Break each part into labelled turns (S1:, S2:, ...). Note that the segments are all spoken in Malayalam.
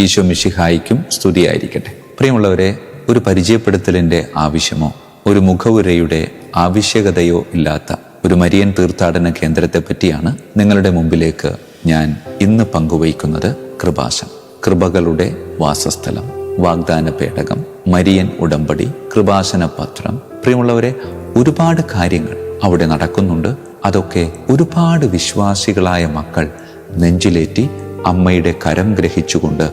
S1: ഈശോ മിഷിഹായിക്കും സ്തുതിയായിരിക്കട്ടെ. പ്രിയമുള്ളവരെ ഒരു പരിചയപ്പെടുത്തലിന്റെ ആവശ്യമോ ഒരു മുഖവുരയുടെ ആവശ്യകതയോ ഇല്ലാത്ത ഒരു മരിയൻ തീർത്ഥാടന കേന്ദ്രത്തെ പറ്റിയാണ് നിങ്ങളുടെ മുമ്പിലേക്ക് ഞാൻ ഇന്ന് പങ്കുവയ്ക്കുന്നത് കൃപാശം കൃപകളുടെ വാസസ്ഥലം വാഗ്ദാന പേടകം മരിയൻ ഉടമ്പടി കൃപാസന പത്രം. പ്രിയമുള്ളവരെ ഒരുപാട് കാര്യങ്ങൾ അവിടെ നടക്കുന്നുണ്ട്. അതൊക്കെ ഒരുപാട് വിശ്വാസികളായ മക്കൾ നെഞ്ചിലേറ്റി അമ്മയുടെ കരം ഗ്രഹിച്ചുകൊണ്ട്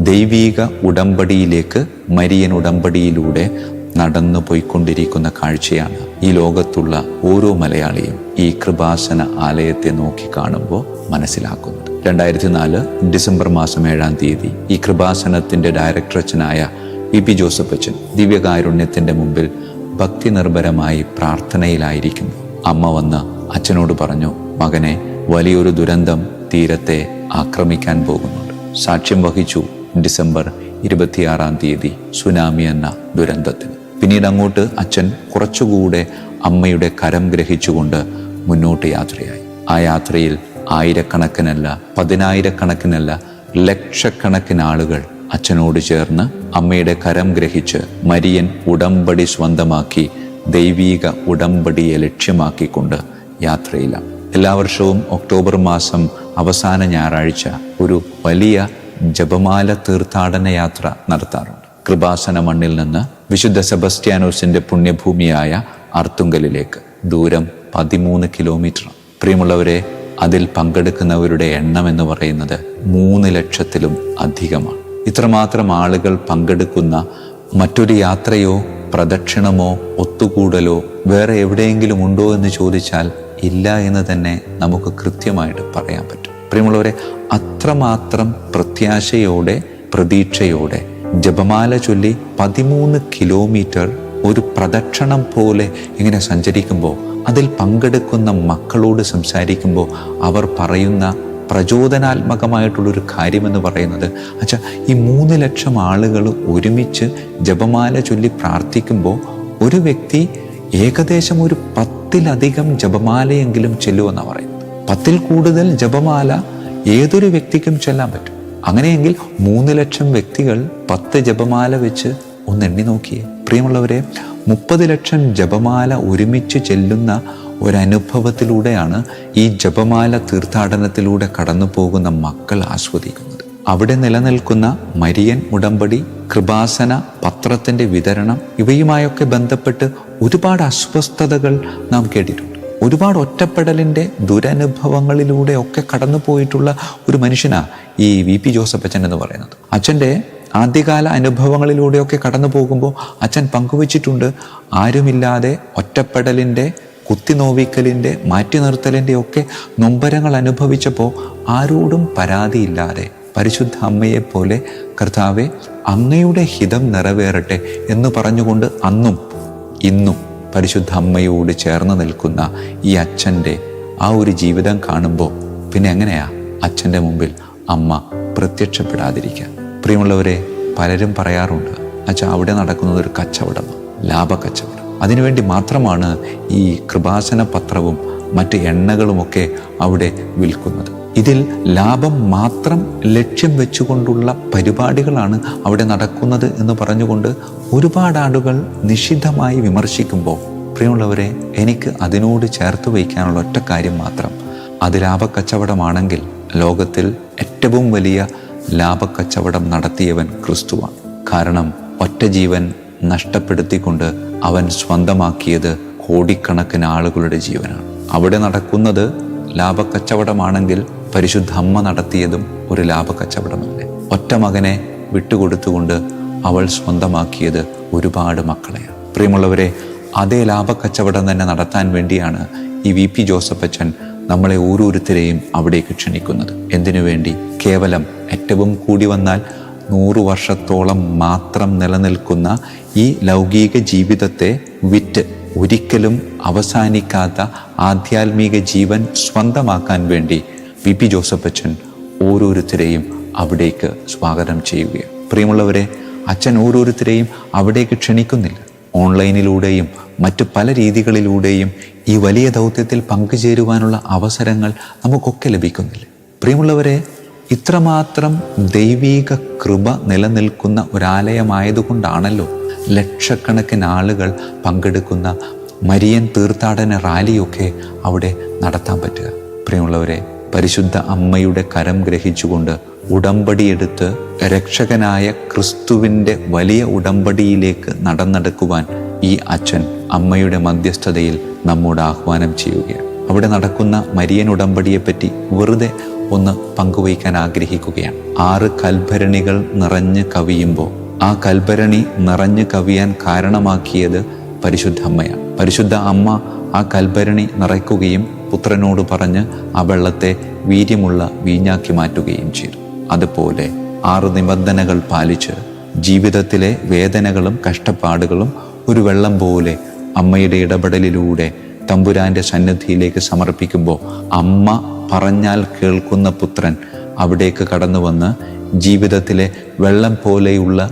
S1: ദൈവീക ഉടമ്പടിയിലേക്ക് മരിയൻ ഉടമ്പടിയിലൂടെ നടന്നു പോയിക്കൊണ്ടിരിക്കുന്ന കാഴ്ചയാണ് ഈ ലോകത്തുള്ള ഓരോ മലയാളിയും ഈ കൃപാസന ആലയത്തെ നോക്കി കാണുമ്പോൾ മനസ്സിലാക്കുന്നത്. രണ്ടായിരത്തി നാല് ഡിസംബർ മാസം ഏഴാം തീയതി ഈ കൃപാസനത്തിന്റെ ഡയറക്ടർ അച്ഛനായ വി പി ജോസഫ് അച്ഛൻ ദിവ്യകാരുണ്യത്തിന്റെ മുമ്പിൽ ഭക്തി നിർഭരമായി പ്രാർത്ഥനയിലായിരിക്കുന്നു. അമ്മ വന്ന് അച്ഛനോട് പറഞ്ഞു മകനെ വലിയൊരു ദുരന്തം തീരത്തെ ആക്രമിക്കാൻ പോകുന്നുണ്ട്. സാക്ഷ്യം വഹിച്ചു ഡിസംബർ ഇരുപത്തിയാറാം തീയതി സുനാമി എന്ന ദുരന്തത്തിന്. പിന്നീട് അങ്ങോട്ട് അച്ഛൻ കുറച്ചുകൂടെ അമ്മയുടെ കരം ഗ്രഹിച്ചുകൊണ്ട് മുന്നോട്ട് യാത്രയായി. ആ യാത്രയിൽ ആയിരക്കണക്കിനല്ല പതിനായിരക്കണക്കിനല്ല ലക്ഷക്കണക്കിന് ആളുകൾ അച്ഛനോട് ചേർന്ന് അമ്മയുടെ കരം ഗ്രഹിച്ച് മരിയൻ ഉടമ്പടി സ്വന്തമാക്കി ദൈവീക ഉടമ്പടിയെ ലക്ഷ്യമാക്കിക്കൊണ്ട് യാത്രയിലാണ് എല്ലാ വർഷവും ഒക്ടോബർ മാസം അവസാന ഞായറാഴ്ച ഒരു വലിയ ജപമാല തീർത്ഥാടന യാത്ര നടത്താറുണ്ട്. കൃപാസന മണ്ണിൽ നിന്ന് വിശുദ്ധ സെബസ്റ്റ്യാനോസിന്റെ പുണ്യഭൂമിയായ അർത്തുങ്കലിലേക്ക്. ദൂരം പതിമൂന്ന് കിലോമീറ്റർ പ്രിയമുള്ളവരെ അതിൽ പങ്കെടുക്കുന്നവരുടെ എണ്ണം എന്ന് പറയുന്നത് മൂന്ന് ലക്ഷത്തിലും അധികമാണ്. ഇത്രമാത്രം ആളുകൾ പങ്കെടുക്കുന്ന മറ്റൊരു യാത്രയോ പ്രദക്ഷിണമോ ഒത്തുകൂടലോ വേറെ എവിടെയെങ്കിലും ഉണ്ടോ എന്ന് ചോദിച്ചാൽ ഇല്ല എന്ന് തന്നെ നമുക്ക് കൃത്യമായിട്ട് പറയാൻ പറ്റും. പ്രിയമുള്ളവരെ അത്രമാത്രം പ്രത്യാശയോടെ പ്രതീക്ഷയോടെ ജപമാല ചൊല്ലി പതിമൂന്ന് കിലോമീറ്റർ ഒരു പ്രദക്ഷിണം പോലെ ഇങ്ങനെ സഞ്ചരിക്കുമ്പോൾ അതിൽ പങ്കെടുക്കുന്ന മക്കളോട് സംസാരിക്കുമ്പോൾ അവർ പറയുന്ന പ്രചോദനാത്മകമായിട്ടുള്ളൊരു കാര്യമെന്ന് പറയുന്നത് അച്ഛാ ഈ മൂന്ന് ലക്ഷം ആളുകൾ ഒരുമിച്ച് ജപമാല ചൊല്ലി പ്രാർത്ഥിക്കുമ്പോൾ ഒരു വ്യക്തി ഏകദേശം ഒരു പത്തിലധികം ജപമാലയെങ്കിലും ചെല്ലുമെന്നാണ് പറയുന്നത്. പത്തിൽ കൂടുതൽ ജപമാല ഏതൊരു വ്യക്തിക്കും ചൊല്ലാൻ പറ്റും. അങ്ങനെയെങ്കിൽ മൂന്ന് ലക്ഷം വ്യക്തികൾ പത്ത് ജപമാല വെച്ച് ഒന്ന് എണ്ണി നോക്കിയേ. പ്രിയമുള്ളവരെ മുപ്പത് ലക്ഷം ജപമാല ഒരുമിച്ച് ചെല്ലുന്ന ഒരനുഭവത്തിലൂടെയാണ് ഈ ജപമാല തീർത്ഥാടനത്തിലൂടെ കടന്നു പോകുന്ന മക്കൾ ആസ്വദിക്കുന്നത്. അവിടെ നിലനിൽക്കുന്ന മരിയൻ ഉടമ്പടി കൃപാസന പത്രത്തിന്റെ വിതരണം ഇവയുമായൊക്കെ ബന്ധപ്പെട്ട് ഒരുപാട് അസ്വസ്ഥതകൾ നാം കേട്ടിട്ടുണ്ട്. ഒരുപാട് ഒറ്റപ്പെടലിന്റെ ദുരനുഭവങ്ങളിലൂടെ ഒക്കെ കടന്നു പോയിട്ടുള്ള ഒരു മനുഷ്യനാണ് ഈ വി പി ജോസഫ് അച്ഛൻ എന്ന് പറയുന്നത്. അച്ഛന്റെ ആദ്യകാല അനുഭവങ്ങളിലൂടെയൊക്കെ കടന്നു പോകുമ്പോൾ അച്ഛൻ പങ്കുവച്ചിട്ടുണ്ട് ആരുമില്ലാതെ ഒറ്റപ്പെടലിന്റെ കുത്തിനോവിക്കലിന്റെ മാറ്റി നിർത്തലിന്റെ ഒക്കെ നൊമ്പരങ്ങൾ അനുഭവിച്ചപ്പോൾ ആരോടും പരാതിയില്ലാതെ പരിശുദ്ധ അമ്മയെപ്പോലെ കർത്താവെ അങ്ങയുടെ ഹിതം നിറവേറട്ടെ എന്ന് പറഞ്ഞുകൊണ്ട് അന്നും ഇന്നും പരിശുദ്ധ അമ്മയോട് ചേർന്ന് നിൽക്കുന്ന ഈ അച്ഛന്റെ ആ ഒരു ജീവിതം കാണുമ്പോൾ പിന്നെ എങ്ങനെയാ അച്ഛന്റെ മുമ്പിൽ അമ്മ പ്രത്യക്ഷപ്പെടാതിരിക്കുക? പ്രിയമുള്ളവരെ പലരും പറയാറുണ്ട് അച്ഛാ അവിടെ നടക്കുന്നത് ഒരു കച്ചവടമാണ് ലാഭ കച്ചവടം അതിനുവേണ്ടി മാത്രമാണ് ഈ കൃപാസന പത്രവും മറ്റ് എണ്ണകളുമൊക്കെ അവിടെ വിൽക്കുന്നത്. ഇതിൽ ലാഭം മാത്രം ലക്ഷ്യം വെച്ചുകൊണ്ടുള്ള പരിപാടികളാണ് അവിടെ നടക്കുന്നത് എന്ന് പറഞ്ഞുകൊണ്ട് ഒരുപാട് ആളുകൾ നിഷിദ്ധമായി വിമർശിക്കുമ്പോൾ പ്രിയമുള്ളവരെ എനിക്ക് അതിനോട് ചേർത്ത് വയ്ക്കാനുള്ള ഒറ്റ കാര്യം മാത്രം. അത് ലാഭക്കച്ചവടമാണെങ്കിൽ ലോകത്തിൽ ഏറ്റവും വലിയ ലാഭക്കച്ചവടം നടത്തിയവൻ ക്രിസ്തുവാണ്. കാരണം ഒറ്റ ജീവൻ നഷ്ടപ്പെടുത്തിക്കൊണ്ട് അവൻ സ്വന്തമാക്കിയത് കോടിക്കണക്കിന് ആളുകളുടെ ജീവനാണ്. അവിടെ നടക്കുന്നത് ലാഭക്കച്ചവടമാണെങ്കിൽ പരിശുദ്ധ അമ്മ നടത്തിയതും ഒരു ലാഭക്കച്ചവടമല്ലേ? ഒറ്റ മകനെ വിട്ടുകൊടുത്തുകൊണ്ട് അവൾ സ്വന്തമാക്കിയത് ഒരുപാട് മക്കളെയാണ്. പ്രിയമുള്ളവരെ അതേ ലാഭക്കച്ചവടം തന്നെ നടത്താൻ വേണ്ടിയാണ് ഈ വി പി ജോസഫ് അച്ഛൻ നമ്മളെ ഓരോരുത്തരെയും അവിടേക്ക് ക്ഷണിക്കുന്നത്. എന്തിനു വേണ്ടി? കേവലം ഏറ്റവും കൂടി വന്നാൽ നൂറു വർഷത്തോളം മാത്രം നിലനിൽക്കുന്ന ഈ ലൗകിക ജീവിതത്തെ വിറ്റ് ഒരിക്കലും അവസാനിക്കാത്ത ആധ്യാത്മിക ജീവൻ സ്വന്തമാക്കാൻ വേണ്ടി വി പി ജോസഫ് അച്ഛൻ ഓരോരുത്തരെയും അവിടേക്ക് സ്വാഗതം ചെയ്യുകയാണ്. പ്രിയമുള്ളവരെ അച്ഛൻ ഓരോരുത്തരെയും അവിടേക്ക് ക്ഷണിക്കുന്നില്ല. ഓൺലൈനിലൂടെയും മറ്റ് പല രീതികളിലൂടെയും ഈ വലിയ ദൗത്യത്തിൽ പങ്കുചേരുവാനുള്ള അവസരങ്ങൾ നമുക്കൊക്കെ ലഭിക്കുന്നില്ല. പ്രിയമുള്ളവരെ ഇത്രമാത്രം ദൈവീക കൃപ നിലനിൽക്കുന്ന ഒരാലയമായതുകൊണ്ടാണല്ലോ ലക്ഷക്കണക്കിന് ആളുകൾ പങ്കെടുക്കുന്ന മരിയൻ തീർത്ഥാടന റാലിയൊക്കെ അവിടെ നടത്താൻ പറ്റുക. പ്രിയമുള്ളവരെ പരിശുദ്ധ അമ്മയുടെ കരം ഗ്രഹിച്ചുകൊണ്ട് ഉടമ്പടിയെടുത്ത് രക്ഷകനായ ക്രിസ്തുവിന്റെ വലിയ ഉടമ്പടിയിലേക്ക് നടന്നെടുക്കുവാൻ ഈ അച്ഛൻ അമ്മയുടെ മധ്യസ്ഥതയിൽ നമ്മോട് ആഹ്വാനം ചെയ്യുകയാണ്. അവിടെ നടക്കുന്ന മരിയൻ ഉടമ്പടിയെപ്പറ്റി വെറുതെ ഒന്ന് പങ്കുവയ്ക്കാൻ ആഗ്രഹിക്കുകയാണ്. ആറ് കൽഭരണികൾ നിറഞ്ഞ് കവിയുമ്പോൾ ആ കൽഭരണി നിറഞ്ഞു കവിയാൻ കാരണമാക്കിയത് പരിശുദ്ധ അമ്മയാണ്. പരിശുദ്ധ അമ്മ ആ കൽഭരണി നിറയ്ക്കുകയും പുത്രനോട് പറഞ്ഞ് ആ വെള്ളത്തെ വീര്യമുള്ള വീഞ്ഞാക്കി മാറ്റുകയും ചെയ്തു. അതുപോലെ ആറ് നിബന്ധനകൾ പാലിച്ച് ജീവിതത്തിലെ വേദനകളും കഷ്ടപ്പാടുകളും ഒരു വെള്ളം പോലെ അമ്മയുടെ ഇടപെടലിലൂടെ തമ്പുരാന്റെ സന്നിധിയിലേക്ക് സമർപ്പിക്കുമ്പോൾ അമ്മ പറഞ്ഞാൽ കേൾക്കുന്ന പുത്രൻ അവിടേക്ക് കടന്നു വന്ന് ജീവിതത്തിലെ വെള്ളം പോലെയുള്ള